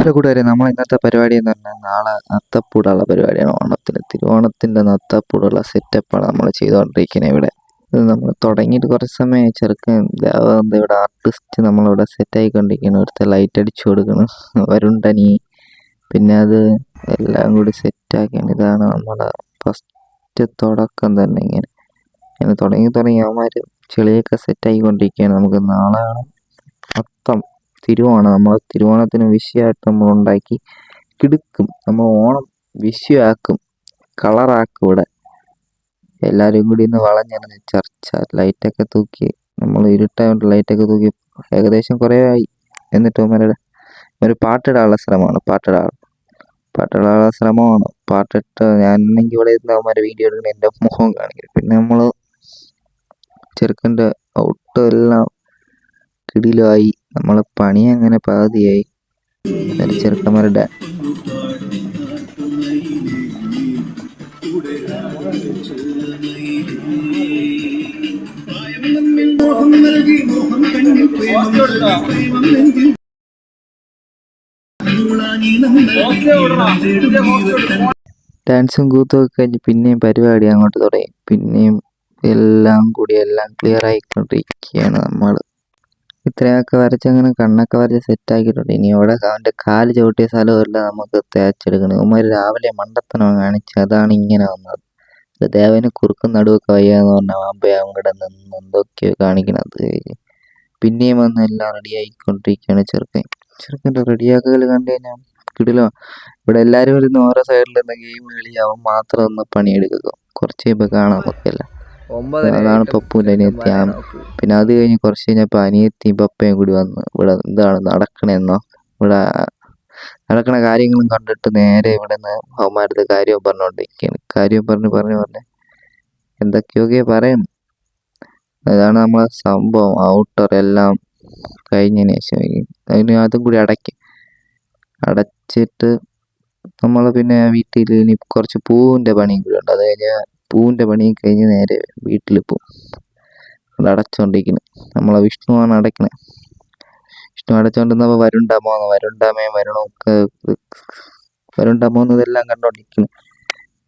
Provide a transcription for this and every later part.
Hello കൂട്ടുകാരെ നമ്മൾ ഇന്നത്തെ പരിപാടി എന്ന് പറഞ്ഞാൽ നാളെ അത്തപ്പൂടുള്ള പരിപാടിയാണ്. ഓണത്തിന് തിരുവോണത്തിന്റെ നത്തപ്പൂടുള്ള സെറ്റപ്പാണ് നമ്മൾ ചെയ്തുകൊണ്ടിരിക്കുന്നത് ഇവിടെ. ഇത് നമ്മൾ തുടങ്ങിയിട്ട് കുറച്ച് സമയം ചെറുക്കൻ ഇവിടെ ആർട്ടിസ്റ്റ് നമ്മളിവിടെ സെറ്റായിക്കൊണ്ടിരിക്കുന്നു ഒരുത്തെ ലൈറ്റ് അടിച്ചു കൊടുക്കണം വരുണ്ടനി. പിന്നെ അത് എല്ലാം കൂടി സെറ്റാക്കിയാണ് ഇതാണ് നമ്മുടെ ഫസ്റ്റ് തുടക്കം തന്നെ ഇങ്ങനെ. ഇങ്ങനെ തുടങ്ങി തുടങ്ങി അവന്മാർ ചെളിയൊക്കെ സെറ്റായിക്കൊണ്ടിരിക്കുകയാണ് നമുക്ക് നാളെയാണ് അത്തം തിരുവോണം. നമ്മൾ തിരുവോണത്തിന് വിഷയമായിട്ട് നമ്മൾ ഉണ്ടാക്കി കിടുക്കും. നമ്മൾ ഓണം വിഷയമാക്കും കളറാക്കും ഇവിടെ. എല്ലാവരും കൂടി ഇന്ന് വളഞ്ഞിരുന്ന് ചർച്ച ലൈറ്റൊക്കെ തൂക്കി. നമ്മൾ ഇരുട്ടായിട്ട് ലൈറ്റൊക്കെ തൂക്കി. ഏകദേശം കുറേ ആയി. എന്നിട്ട് അവന്മാരുടെ ഒരു പാട്ടിടാനുള്ള ശ്രമമാണ്. പാട്ടിടാൻ പാട്ടിടാനുള്ള ശ്രമമാണ്. പാട്ടിട്ട് ഞാനെങ്കിൽ ഇവിടെ ഇരുന്ന് അവന്മാരെ വീഡിയോ എടുക്കുന്ന എന്റെ മുഖം കാണിക്കും. പിന്നെ നമ്മൾ ചെറുക്കന്റെ ഔട്ട് എല്ലാം കിടിലായി നമ്മളെ പണി അങ്ങനെ പാതിയായി. ചെറുക്കന്മാരുടെ ഡാൻസും കൂത്തും ഒക്കെ കഴിഞ്ഞ് പിന്നെയും പരിപാടി അങ്ങോട്ട് തുടങ്ങി. പിന്നെയും എല്ലാം കൂടി എല്ലാം ക്ലിയർ ആയിക്കൊണ്ടിരിക്കുകയാണ് നമ്മൾ ഇത്രയൊക്കെ വരച്ച് അങ്ങനെ കണ്ണൊക്കെ വരച്ച് സെറ്റ് ആക്കിയിട്ടുണ്ട്. ഇനി ഇവിടെ അവന്റെ കാൽ ചവിട്ടിയ സ്ഥലമല്ല നമുക്ക് തേച്ചെടുക്കണം ഉമ്മര് രാവിലെ മണ്ടത്തനം കാണിച്ച് അതാണ് ഇങ്ങനെ വന്നത്. ദേവന് കുറുക്കും നടുവൊക്കെ വയ്യാന്ന് പറഞ്ഞ ആകുമ്പോൾ അവിടെ നിന്ന് എന്തൊക്കെയോ കാണിക്കണത്. പിന്നെയും വന്ന് എല്ലാം റെഡി ആയിക്കൊണ്ടിരിക്കുകയാണ് ചെറുക്കൻ. ചെറുക്കന്റെ റെഡിയാക്കൽ കണ്ടു കഴിഞ്ഞാൽ കിടിലോ ഇവിടെ എല്ലാവരും ഇരുന്ന് ഓരോ സൈഡിൽ നിന്ന് ഗെയിം കളി അവൻ മാത്രം ഒന്ന് പണിയെടുക്കുക കുറച്ച് കഴിയുമ്പോൾ കാണാൻ നമുക്കെല്ലാം. അതാണ് പപ്പൂന്റെ അനിയത്തി പിന്നെ അത് കഴിഞ്ഞ് കുറച്ച് കഴിഞ്ഞപ്പോൾ അനിയത്തിയും പപ്പയും കൂടി വന്ന് ഇവിടെ എന്താണ് നടക്കണെന്നോ. ഇവിടെ നടക്കണ കാര്യങ്ങളും കണ്ടിട്ട് നേരെ ഇവിടെ നിന്ന് അവന്മാരത് കാര്യവും പറഞ്ഞുകൊണ്ടിരിക്കുകയാണ് കാര്യം പറഞ്ഞ് പറഞ്ഞ് പറഞ്ഞ് എന്തൊക്കെയൊക്കെ പറയും അതാണ് നമ്മളെ സംഭവം. ഔട്ടർ എല്ലാം കഴിഞ്ഞതിന് ശേഷം അതിന് അതും കൂടി അടയ്ക്കും. അടച്ചിട്ട് നമ്മൾ പിന്നെ വീട്ടിൽ ഇനി കുറച്ച് പൂവിന്റെ പണിയും കൂടി ഉണ്ട്. അത് കഴിഞ്ഞാൽ പൂവിന്റെ പണിയും കഴിഞ്ഞ് നേരെ വീട്ടിൽ പോകും അത് അടച്ചുകൊണ്ടിരിക്കുന്നത് നമ്മളെ വിഷ്ണുവാണ് അടയ്ക്കണേ. വിഷ്ണു അടച്ചുകൊണ്ടിരുന്നപ്പോൾ വരുണ്ടാമോന്ന് വരുണ്ടാമയും വരണമൊക്കെ വരുണ്ടാമോന്ന് ഇതെല്ലാം കണ്ടോണ്ടിരിക്കുന്നു.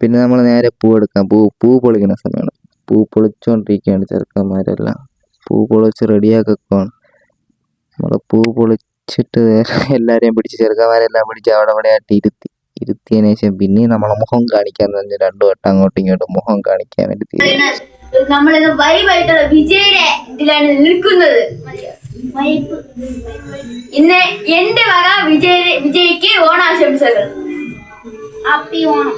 പിന്നെ നമ്മൾ നേരെ പൂ എടുക്കാം. പൂ പൂ പൊളിക്കുന്ന സമയമാണ്. പൂ പൊളിച്ചുകൊണ്ടിരിക്കുകയാണ് ചെറുക്കന്മാരെല്ലാം. പൂ പൊളിച്ച് റെഡിയാക്കുകയാണ് നമ്മൾ പൂ പൊളിച്ചിട്ട് എല്ലാവരെയും പിടിച്ച് ചെറുക്കന്മാരെല്ലാം പിടിച്ച് അവിടെ അവിടെ ആയിട്ട് ഇരുത്തി. ഇരുത്തിയതിന് ശേഷം പിന്നെയും നമ്മളെ മുഖം കാണിക്കാൻ തന്നെ രണ്ടു വട്ടം അങ്ങോട്ടും ഇങ്ങോട്ടും മുഖം കാണിക്കാൻ വേണ്ടി വൈബായിട്ടുള്ള വിജയുടെ ഇതിലാണ് നിൽക്കുന്നത്. ഇന്ന് എന്റെ വക വിജയ വിജയ്ക്ക് ഓണാശംസകൾ. ഹാപ്പി ഓണം.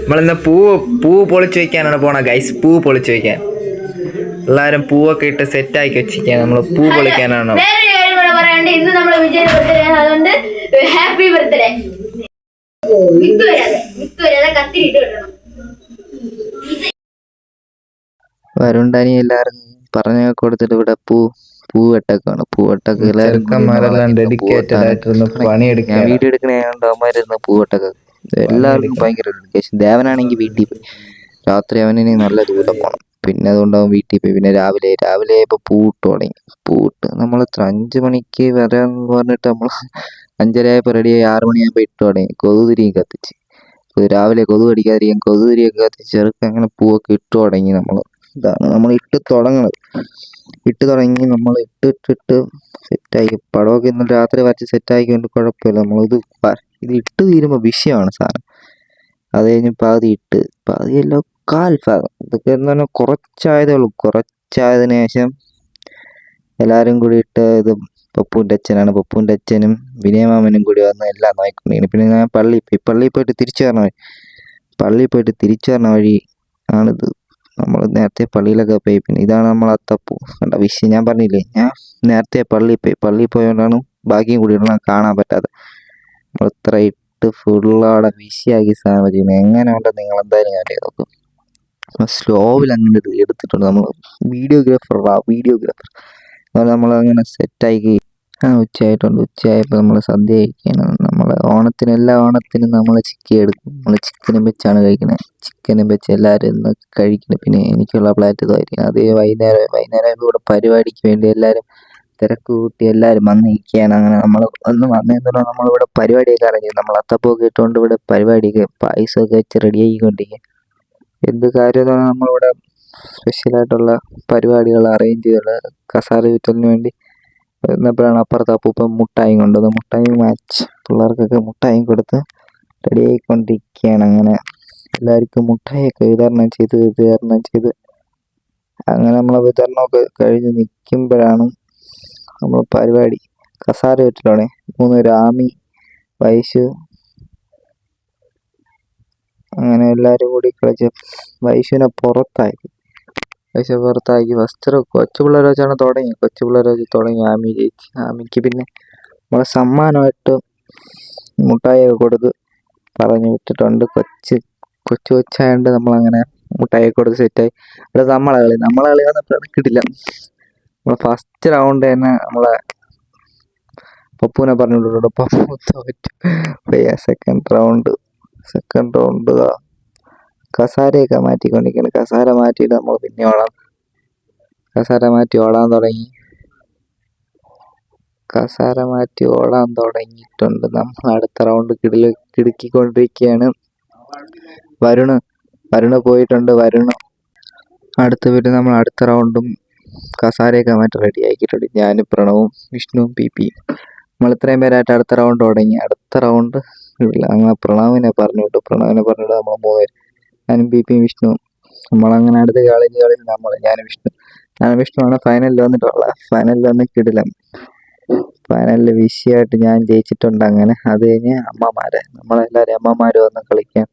നമ്മളിന്ന് പൂ പൂ പൊളിച്ച് വെക്കാനാണ് പോണ ഗൈസ് പൂ പൊളിച്ചു വെക്കാൻ. എല്ലാരും പൂവൊക്കെ ഇട്ട് സെറ്റ് ആക്കി വെച്ചിരിക്കാൻ നമ്മൾ പൂ പൊളിക്കാനാണ്. വേറൊരു കാര്യം കൂടെ പറയാണ്ട് ഇന്ന് നമ്മൾ വിജയ ബർത്ത്ഡേ അതുകൊണ്ട് ഹാപ്പി ബർത്ത്ഡേ വിത്ത് വരാതെ വിത്ത് വരാതെ കത്തിരിട്ട് കിട്ടണം വരുണ്ടനി എല്ലാരും പറഞ്ഞു കൊടുത്തിട്ട് ഇവിടെ പൂ പൂവെട്ടക്കാണ് വെട്ടൊക്കെയാണ്. പൂ വീട്ടിൽ എല്ലാവരും കൂടി ചെറുക്കന്മാരെല്ലാം ഇരുന്ന് dedicated പൂവെട്ടാൻ ആയിട്ടിരുന്ന് തുടങ്ങി. പണിയെടുക്കുകയാണ്. ഞാൻ വീഡിയോ എടുക്കണേണ്ട് വെട്ടൊക്കെ. എല്ലാവർക്കും ഭയങ്കര ഡെഡിക്കേഷൻ ദേവനാണെങ്കിൽ വീട്ടിൽ പോയി. രാത്രി അവനിനി നല്ല ദൂരം പോണം. പിന്നെ അതുകൊണ്ട് അവൻ വീട്ടിൽ പോയി. പിന്നെ രാവിലെ രാവിലെ ഇപ്പോൾ പൂവിട്ട് തുടങ്ങി. പൂവിട്ട് നമ്മൾ അഞ്ചു അഞ്ച് മണിക്ക് വരാന്ന് പറഞ്ഞിട്ട് നമ്മൾ അഞ്ചര ആയപ്പോൾ റെഡിയായി ആറ് മണിയാകുമ്പോൾ ഇട്ട് തുടങ്ങി. കൊതുതിരിയും കത്തിച്ച്. രാവിലെ കൊതു അടിക്കാതിരിക്കാൻ കൊതുതിരിയൊക്കെ കത്തിച്ച് ചെറുക്കൻ അങ്ങനെ പൂവൊക്കെ ഇട്ട് തുടങ്ങി നമ്മൾ ഇതാണ് നമ്മൾ ഇട്ട് തുടങ്ങണത്. ഇട്ട് തുടങ്ങി നമ്മൾ ഇട്ട് ഇട്ടിട്ട് സെറ്റാക്കി പടമൊക്കെ ഇന്നലെ രാത്രി വരച്ച് സെറ്റാക്കിക്കൊണ്ട് കുഴപ്പമില്ല. നമ്മളിത് ഇത് ഇട്ട് തീരുമ്പോൾ വിഷയമാണ് സാധനം. അത് കഴിഞ്ഞ് പകുതി ഇട്ട്. പാതിയല്ലോ കാൽ ഭാഗം. ഇതൊക്കെ എന്ന് പറഞ്ഞാൽ കുറച്ചായതേ ഉള്ളൂ. കുറച്ചായതിനു ശേഷം എല്ലാവരും കൂടി ഇട്ട് ഇത് പപ്പുവിന്റെ അച്ഛനാണ് പപ്പുവിന്റെ അച്ഛനും വിനയമാമനും കൂടി വന്ന് എല്ലാം നോക്കി. പിന്നെ ഞാൻ പള്ളി പോയി. പള്ളിയിൽ പോയിട്ട് തിരിച്ചു വരണ വഴി. പള്ളിയിൽ പോയിട്ട് തിരിച്ചു വരണ വഴി ആണിത്. നമ്മൾ നേരത്തെ പള്ളിയിലൊക്കെ പോയി. പിന്നെ ഇതാണ് നമ്മൾ അത്തപ്പൂ. കണ്ട വിഷയം ഞാൻ പറഞ്ഞില്ലേ? ഞാൻ നേരത്തെ പള്ളിയിൽ പോയി. പള്ളിയിൽ പോയതുകൊണ്ടാണ് ബാക്കിയും കൂടി കാണാൻ പറ്റാതെ. നമ്മൾ ഇത്ര ഇട്ട് ഫുള്ളവിടെ വിഷയാക്കി ചെയ്യുന്നത് എങ്ങനെ ഉണ്ടെന്ന് നിങ്ങൾ എന്തായാലും ഞാൻ നോക്കും. സ്ലോവിൽ അങ്ങനെ എടുത്തിട്ടുണ്ട്. നമ്മൾ വീഡിയോഗ്രാഫർ വീഡിയോഗ്രാഫർ. നമ്മളങ്ങനെ സെറ്റാക്കി ആ ഉച്ചയായിട്ടുണ്ട്. ഉച്ചയായപ്പോൾ നമ്മൾ സദ്യ കഴിക്കുകയാണ് നമ്മൾ ഓണത്തിന് എല്ലാ ഓണത്തിനും നമ്മൾ ചിക്കൻ എടുക്കും. നമ്മൾ ചിക്കനും വെച്ചാണ് കഴിക്കുന്നത് ചിക്കനും വെച്ച് എല്ലാവരും ഇന്ന് കഴിക്കുന്നത് പിന്നെ എനിക്കുള്ള പ്ലാറ്റ് ഇതായിരിക്കും അത് വൈകുന്നേരം വൈകുന്നേരം ഇവിടെ പരിപാടിക്ക് വേണ്ടി എല്ലാവരും തിരക്ക് കൂട്ടി എല്ലാവരും വന്നിരിക്കുകയാണ്. അങ്ങനെ നമ്മൾ ഒന്ന് വന്നതിന് നമ്മളിവിടെ പരിപാടിയൊക്കെ അറിഞ്ഞു നമ്മൾ അത്തപ്പൊക്കെ ഇട്ടുകൊണ്ട് ഇവിടെ പരിപാടിയൊക്കെ പായസമൊക്കെ വെച്ച് റെഡി ആക്കിക്കൊണ്ടിരിക്കുക എന്ത് കാര്യം എന്ന് പറഞ്ഞാൽ നമ്മളിവിടെ സ്പെഷ്യലായിട്ടുള്ള പരിപാടികൾ അറേഞ്ച് ചെയ്തുള്ള കസാര ചുറ്റലിന് വേണ്ടി എന്നപ്പോഴാണ് അപ്പുറത്ത് അപ്പൂപ്പൻ മുട്ടായി കൊണ്ടുവന്നത്. മുട്ടായി മാച്ച് പിള്ളേർക്കൊക്കെ മുട്ടായി കൊടുത്ത് റെഡി ആയിക്കൊണ്ടിരിക്കുകയാണ് അങ്ങനെ. എല്ലാവർക്കും മുട്ടായിയൊക്കെ വിതരണം ചെയ്ത് വിതരണം ചെയ്ത്. അങ്ങനെ നമ്മളെ വിതരണമൊക്കെ കഴിഞ്ഞ് നിൽക്കുമ്പോഴാണ് നമ്മൾ പരിപാടി. കസാര വെച്ചിട്ടാണ് മൂന്ന് രാമി വൈശു. അങ്ങനെ എല്ലാവരും കൂടി കളിച്ച് വൈശുവിനെ പുറത്താക്കി. വൈശു പുറത്താക്കി ഫസ്റ്റ് കൊച്ചു പിള്ളേർ വെച്ചാണ് തുടങ്ങി. കൊച്ചു പിള്ളേർ വെച്ച് തുടങ്ങി. ആമി ചേച്ചി ആമിക്ക് പിന്നെ നമ്മളെ സമ്മാനമായിട്ട് മുട്ടായിയൊക്കെ കൊടുത്ത് പറഞ്ഞു വിട്ടിട്ടുണ്ട്. കൊച്ച് കൊച്ചു കൊച്ചായതുകൊണ്ട് നമ്മളങ്ങനെ മുട്ടായി കൊടുത്ത് സെറ്റായി അത് നമ്മളെ കളി നമ്മളെ കളി വന്നപ്പോഴാണ് കിട്ടില്ല നമ്മളെ ഫസ്റ്റ് റൗണ്ട് തന്നെ നമ്മളെ പപ്പുവിനെ പറഞ്ഞു വിട്ടിട്ടുണ്ട്. പപ്പു തോറ്റു. സെക്കൻഡ് റൗണ്ട് സെക്കൻഡ് റൗണ്ട് കസാരയൊക്കെ മാറ്റിക്കൊണ്ടിരിക്കുകയാണ് കസാര മാറ്റിയിട്ട് നമ്മൾ പിന്നെ ഓടാം. കസാര മാറ്റി ഓടാൻ തുടങ്ങി. കസാര മാറ്റി ഓടാൻ തുടങ്ങിയിട്ടുണ്ട്. നമ്മൾ അടുത്ത റൗണ്ട് കിടിൽ കിടുക്കിക്കൊണ്ടിരിക്കുകയാണ്. വരുണ് വരുണ് പോയിട്ടുണ്ട്. വരുണ്. അടുത്ത പേര് നമ്മൾ അടുത്ത റൗണ്ടും കസാരയൊക്കെ മാറ്റി റെഡി ആക്കിയിട്ടുണ്ട്. ഞാനും പ്രണവും വിഷ്ണുവും പി പിയും നമ്മൾ ഇത്രയും പേരായിട്ട് അടുത്ത റൗണ്ട് തുടങ്ങി. അടുത്ത റൗണ്ട് പ്രണവിനെ പറഞ്ഞു വിട്ടു പ്രണവിനെ പറഞ്ഞു പറഞ്ഞിട്ട് നമ്മൾ മൂന്നുപേര് ഞാനും പി വിഷ്ണു. നമ്മളങ്ങനെ അടുത്ത കളി കളി നമ്മൾ ഞാനും വിഷ്ണു. ഞാൻ വിഷ്ണുവാണ് ഫൈനലിൽ വന്നിട്ടുള്ള ഫൈനലിൽ വന്ന് കിടിലം. ഫൈനലിൽ വിഷയമായിട്ട് ഞാൻ ജയിച്ചിട്ടുണ്ട് അങ്ങനെ. അത് കഴിഞ്ഞ് അമ്മമാരെ നമ്മളെല്ലാവരും അമ്മമാർ വന്ന് കളിക്കാൻ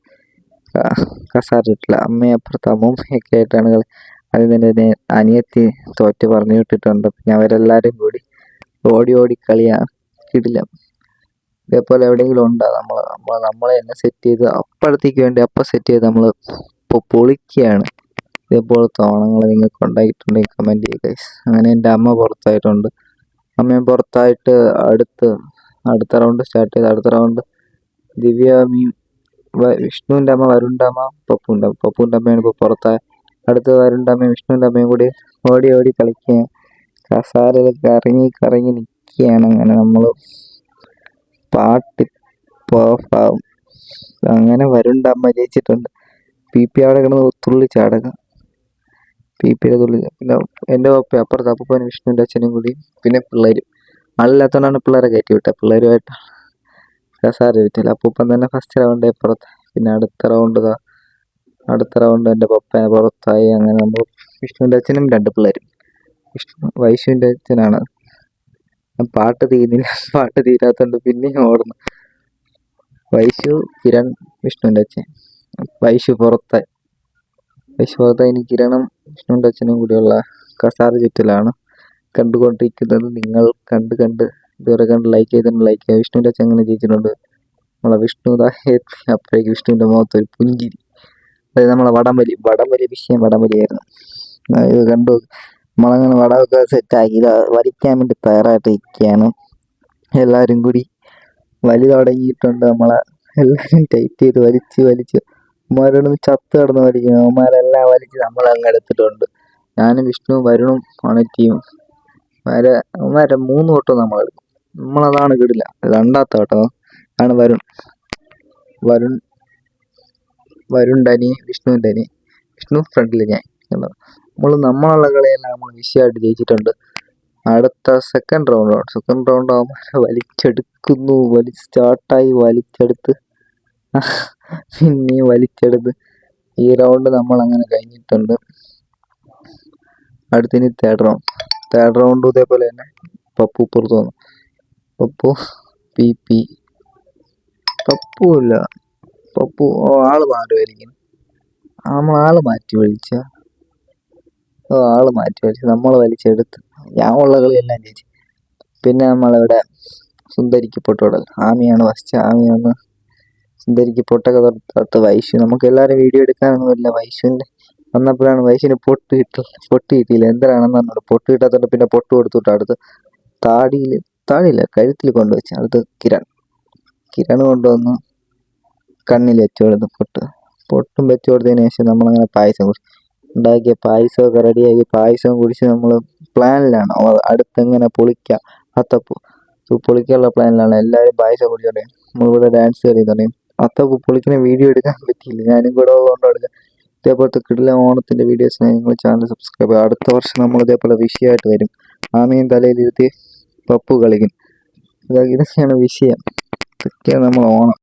കസാറിട്ടില്ല. അമ്മയും അപ്പുറത്ത് അമ്മൂമ്മയൊക്കെ ആയിട്ടാണ് കളി. അതിൽ തന്നെ അനിയത്തി തോറ്റ് പറഞ്ഞു വിട്ടിട്ടുണ്ട്. പിന്നെ അവരെല്ലാവരും കൂടി ഓടി ഓടി കളിയാ കിടിലം. ഇതേപോലെ എവിടെയെങ്കിലും ഉണ്ടോ? നമ്മൾ നമ്മൾ നമ്മളെ തന്നെ സെറ്റ് ചെയ്ത് അപ്പോഴത്തേക്ക് വേണ്ടി അപ്പം സെറ്റ് ചെയ്ത് നമ്മൾ ഇപ്പോൾ പൊളിക്കുകയാണ്. ഇതേപോലത്തെ ഓണങ്ങൾ നിങ്ങൾക്ക് ഉണ്ടായിട്ടുണ്ടെങ്കിൽ കമന്റ് ചെയ്യുക. അങ്ങനെ എന്റെ അമ്മ പുറത്തായിട്ടുണ്ട്. അമ്മയും പുറത്തായിട്ട് അടുത്ത് അടുത്ത റൗണ്ട് സ്റ്റാർട്ട് ചെയ്ത് അടുത്ത റൗണ്ട് ദിവ്യ മീൻ വിഷ്ണുവിന്റെ അമ്മ വരുണിന്റെ അമ്മ പപ്പുവിന്റെ അമ്മ പപ്പുവിന്റെ അമ്മയാണ് ഇപ്പോൾ പുറത്തായ അടുത്ത് വരുണിന്റെ അമ്മയും വിഷ്ണുവിന്റെ അമ്മയും കൂടി ഓടി ഓടി കളിക്കുകയാണ്. കസാരയിൽ കറങ്ങി കറങ്ങി നിൽക്കുകയാണ് അങ്ങനെ നമ്മൾ പാട്ടി പെർഫോം അങ്ങനെ വരുണ്ട അമ്മ ജയിച്ചിട്ടുണ്ട്. പി പി അവിടെ കിടന്ന് തുള്ളി ചാടുക. പി പിയുടെ തുള്ളി പിന്നെ എന്റെ പപ്പ അപ്പുറത്ത് അപ്പൂപ്പനും വിഷ്ണുവിന്റെ അച്ഛനും കൂടി പിന്നെ പിള്ളേരും. ആളില്ലാത്തതുകൊണ്ടാണ് പിള്ളേരെ കയറ്റി വിട്ടത്. പിള്ളേരുമായിട്ട് സാറ് വിറ്റില്ല അപ്പൂപ്പൻ തന്നെ ഫസ്റ്റ് റൗണ്ട് പുറത്ത്. പിന്നെ അടുത്ത റൗണ്ട് അടുത്ത റൗണ്ട് എന്റെ പപ്പനെ പുറത്തായി. അങ്ങനെ നമ്മൾ വിഷ്ണുവിന്റെ അച്ഛനും രണ്ട് പിള്ളേരും. വിഷ്ണു വൈശുവിന്റെ അച്ഛനാണ്. ആ പാട്ട് തീരുന്നില്ല പാട്ട് തീരാത്തോണ്ട് പിന്നെയും ഓടുന്നു. വൈശു കിരൺ വിഷ്ണുവിന്റെ അച്ഛൻ. വൈശു പുറത്തെ. വൈശു പുറത്തെ ഇനി കിരണും വിഷ്ണുവിന്റെ അച്ഛനും കൂടിയുള്ള കസാര ചുറ്റലാണ് കണ്ടുകൊണ്ടിരിക്കുന്നത്. നിങ്ങൾ കണ്ട് കണ്ട് ഇതുവരെ കണ്ട് ലൈക്ക് ചെയ്തിട്ടുണ്ട് ലൈക്ക് ചെയ്യുക വിഷ്ണുവിന്റെ അച്ഛൻ അങ്ങനെ ജയിച്ചിട്ടുണ്ട് നമ്മളെ വിഷ്ണു ദാ എത്തി. അപ്പോഴേക്ക് വിഷ്ണുവിന്റെ മുഖത്ത് ഒരു പുഞ്ചിരി. അതായത് നമ്മളെ വടംവലി വടംവലി വിഷയം വടംവലിയായിരുന്നു ഇത് കണ്ടു. നമ്മളങ്ങനെ വടമൊക്കെ സെറ്റാക്കി. വലിക്കാൻ വേണ്ടി തയ്യാറായിട്ട് ഇരിക്കുകയാണ് എല്ലാവരും കൂടി വലി തുടങ്ങിയിട്ടുണ്ട് നമ്മളെ. എല്ലാവരും ടൈറ്റ് ചെയ്ത് വലിച്ച് വലിച്ച്. അവന്മാരോട് ചത്ത് കിടന്ന് വലിക്കുന്നു. അവന്മാരെല്ലാം വലിച്ച് നമ്മളങ്ങ് എടുത്തിട്ടുണ്ട്. ഞാനും വിഷ്ണു വരുണും ആണ് ടീം അമ്മമാരെ അവന്മാരെ മൂന്ന് വട്ടം നമ്മളെടുക്കും നമ്മളതാണ് കിടില്ല രണ്ടാമത്തെ വട്ടം ആണ്. വരുൺ. വരുൺ വരുൺ ഡനി വിഷ്ണു ഡനി. വിഷ്ണു ഫ്രണ്ടിൽ ഞാൻ. നമ്മൾ നമ്മളുള്ള കളിയെല്ലാം നമ്മൾ വിഷയമായിട്ട് ജയിച്ചിട്ടുണ്ട്. അടുത്ത സെക്കൻഡ് റൗണ്ട് സെക്കൻഡ് റൗണ്ട് ആകുമ്പോൾ വലിച്ചെടുക്കുന്നു. വലി സ്റ്റാർട്ടായി വലിച്ചെടുത്ത്. പിന്നെയും വലിച്ചെടുത്ത്. ഈ റൗണ്ട് നമ്മൾ അങ്ങനെ കഴിഞ്ഞിട്ടുണ്ട് അടുത്തിനി തേർഡ് റൗണ്ട് തേർഡ് റൗണ്ട് ഇതേപോലെ തന്നെ പപ്പു പുറത്തു വന്നു. Pappu P P. പപ്പു ഇല്ല. പപ്പു ആൾ മാറുമായിരിക്കും നമ്മൾ ആൾ മാറ്റി വിളിച്ച. ആൾ മാറ്റി വലിച്ച് നമ്മൾ വലിച്ചെടുത്ത്. ഞാൻ ഉള്ള കളിയെല്ലാം ജയിച്ചു. പിന്നെ നമ്മളിവിടെ സുന്ദരിക്ക് പൊട്ടോടൽ ആമിയാണ് ഫസ്റ്റ് ആമിയാണ് സുന്ദരിക്ക് പൊട്ടൊക്കെ തൊട്ട് വൈശു. നമുക്ക് എല്ലാവരും വീഡിയോ എടുക്കാനൊന്നുമില്ല. വൈശുവിന്റെ വന്നപ്പോഴാണ് വൈശുവിന് പൊട്ട് കിട്ടി പൊട്ട് കിട്ടിയില്ല. എന്തിനാണെന്ന് പറഞ്ഞത് പൊട്ട് കിട്ടാത്തതുകൊണ്ട് പിന്നെ പൊട്ട് കൊടുത്തിട്ട് അടുത്ത് താടിയിൽ താടിയില്ല കഴുത്തിൽ കൊണ്ടുവച്ച് അടുത്ത് കിരൺ. കിരൺ കൊണ്ടുവന്ന് കണ്ണിൽ വെച്ചു കൊടുത്ത് പൊട്ട്. പൊട്ടും വെച്ചു കൊടുത്തതിന് ശേഷം നമ്മളങ്ങനെ പായസം കുടിച്ചു. ഉണ്ടാക്കിയ പായസമൊക്കെ റെഡിയാക്കി പായസം കുടിച്ച് നമ്മൾ പ്ലാനിലാണ്. അടുത്തെങ്ങനെ പൊളിക്കുക അത്തപ്പൂ പൊളിക്കാനുള്ള പ്ലാനിലാണ്. എല്ലാവരും പായസം കുടിച്ചോട്ടെ. നമ്മളിവിടെ ഡാൻസ് കളിച്ചോട്ടെ അത്തപ്പൂ പൊളിക്കുന്ന വീഡിയോ എടുക്കാൻ പറ്റിയില്ല. ഞാനും കൂടെ കൊണ്ടെടുക്കാം ഇതേപോലത്തെ കിടില ഓണത്തിന്റെ വീഡിയോസ് നിങ്ങൾ ചാനൽ സബ്സ്ക്രൈബ് അടുത്ത വർഷം നമ്മൾ ഇതേപോലെ വിഷയമായിട്ട് വരും. ആമയും തലയിലിരുത്തി പപ്പു കളിക്കും. ഇതൊക്കെയാണ് വിഷയം. ഇതൊക്കെയാണ് നമ്മൾ ഓണം.